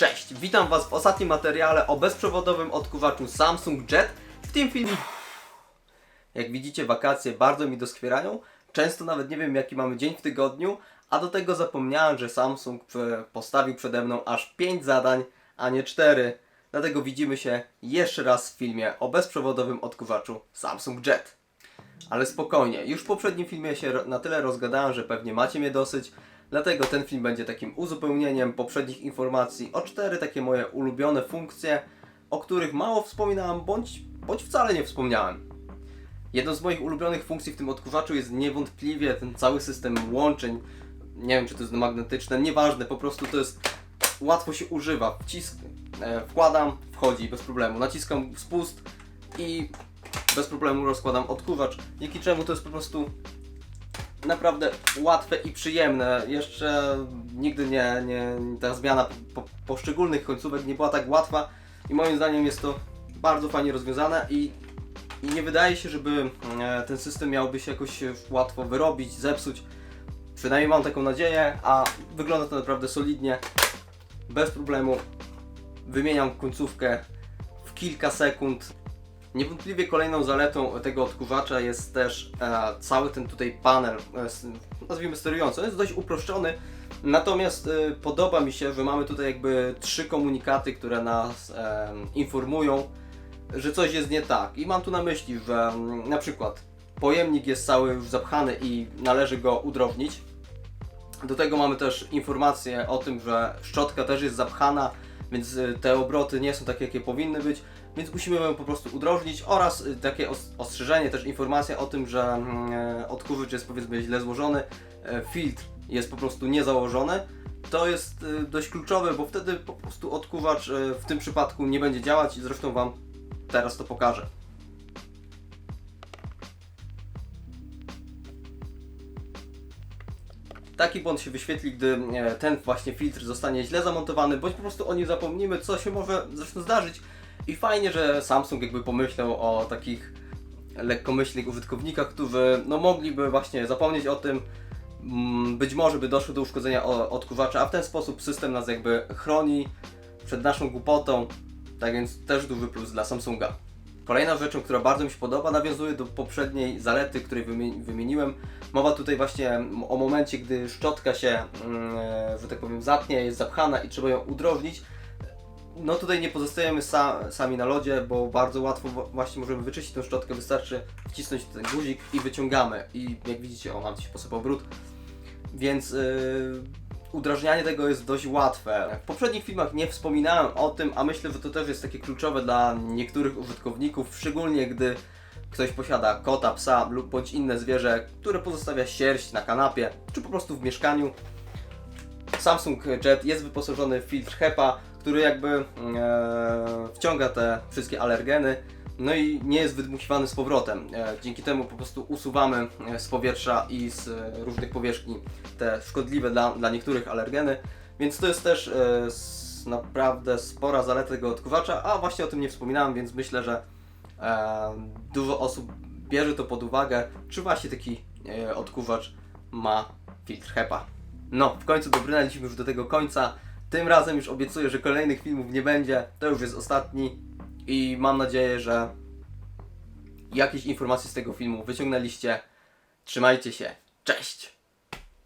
Cześć, witam Was w ostatnim materiale o bezprzewodowym odkurzaczu Samsung Jet. W tym filmie, jak widzicie, wakacje bardzo mi doskwierają. Często nawet nie wiem, jaki mamy dzień w tygodniu, a do tego zapomniałem, że Samsung postawił przede mną aż 5 zadań, a nie 4. Dlatego widzimy się jeszcze raz w filmie o bezprzewodowym odkurzaczu Samsung Jet. Ale spokojnie, już w poprzednim filmie się na tyle rozgadałem, że pewnie macie mnie dosyć. Dlatego ten film będzie takim uzupełnieniem poprzednich informacji o cztery takie moje ulubione funkcje, o których mało wspominałem, bądź, bądź wcale nie wspomniałem. Jedną z moich ulubionych funkcji w tym odkurzaczu jest niewątpliwie ten cały system łączeń. Nie wiem, czy to jest magnetyczne, nieważne, po prostu to jest łatwo się używa. Wcisk, e, wkładam, wchodzi bez problemu. Naciskam spust i bez problemu rozkładam odkurzacz, dzięki czemu to jest po prostu naprawdę łatwe i przyjemne. Jeszcze nigdy nie, nie ta zmiana po, poszczególnych końcówek nie była tak łatwa i moim zdaniem jest to bardzo fajnie rozwiązane i, i nie wydaje się, żeby e, ten system miałby się jakoś łatwo wyrobić, zepsuć. Przynajmniej mam taką nadzieję, a wygląda to naprawdę solidnie, bez problemu. Wymieniam końcówkę w kilka sekund. Niewątpliwie kolejną zaletą tego odkurzacza jest też e, cały ten tutaj panel, e, nazwijmy sterujący. On jest dość uproszczony, natomiast e, podoba mi się, że mamy tutaj jakby trzy komunikaty, które nas e, informują, że coś jest nie tak. I mam tu na myśli, że mm, na przykład pojemnik jest cały już zapchany i należy go udrobnić. Do tego mamy też informację o tym, że szczotka też jest zapchana, więc y, te obroty nie są takie, jakie powinny być, więc musimy ją po prostu udrożnić oraz y, takie os- ostrzeżenie, też informacja o tym, że mm, e, odkurzacz jest powiedzmy źle złożony, e, filtr jest po prostu niezałożony. To jest y, dość kluczowe, bo wtedy po prostu odkurzacz y, w tym przypadku nie będzie działać i zresztą Wam teraz to pokażę. Taki błąd się wyświetli, gdy e, ten właśnie filtr zostanie źle zamontowany, bądź po prostu o nim zapomnimy, co się może zresztą zdarzyć. I fajnie, że Samsung jakby pomyślał o takich lekkomyślnych użytkownikach, którzy no mogliby właśnie zapomnieć o tym, mm, być może by doszło do uszkodzenia odkurzacza, a w ten sposób system nas jakby chroni przed naszą głupotą, tak więc też duży plus dla Samsunga. Kolejną rzeczą, która bardzo mi się podoba, nawiązuje do poprzedniej zalety, której wymi- wymieniłem. Mowa tutaj właśnie o momencie, gdy szczotka się, mm, że tak powiem, zatnie, jest zapchana i trzeba ją udrożnić. No tutaj nie pozostajemy sa- sami na lodzie, bo bardzo łatwo właśnie możemy wyczyścić tę szczotkę, wystarczy wcisnąć ten guzik i wyciągamy. I jak widzicie, o, mam się posypał brud. Więc yy, udrażnianie tego jest dość łatwe. W poprzednich filmach nie wspominałem o tym, a myślę, że to też jest takie kluczowe dla niektórych użytkowników, szczególnie gdy ktoś posiada kota, psa lub bądź inne zwierzę, które pozostawia sierść na kanapie, czy po prostu w mieszkaniu. Samsung Jet jest wyposażony w filtr HEPA, który jakby e, wciąga te wszystkie alergeny, no i nie jest wydmuchiwany z powrotem. E, dzięki temu po prostu usuwamy e, z powietrza i z e, różnych powierzchni te szkodliwe dla, dla niektórych alergeny, więc to jest też naprawdę spora zaleta tego odkurzacza, a właśnie o tym nie wspominałem, więc myślę, że dużo osób bierze to pod uwagę, czy właśnie taki odkurzacz ma filtr HEPA. No, w końcu dobrnęliśmy już do tego końca. Tym razem już obiecuję, że kolejnych filmów nie będzie. To już jest ostatni i mam nadzieję, że jakieś informacje z tego filmu wyciągnęliście. Trzymajcie się. Cześć!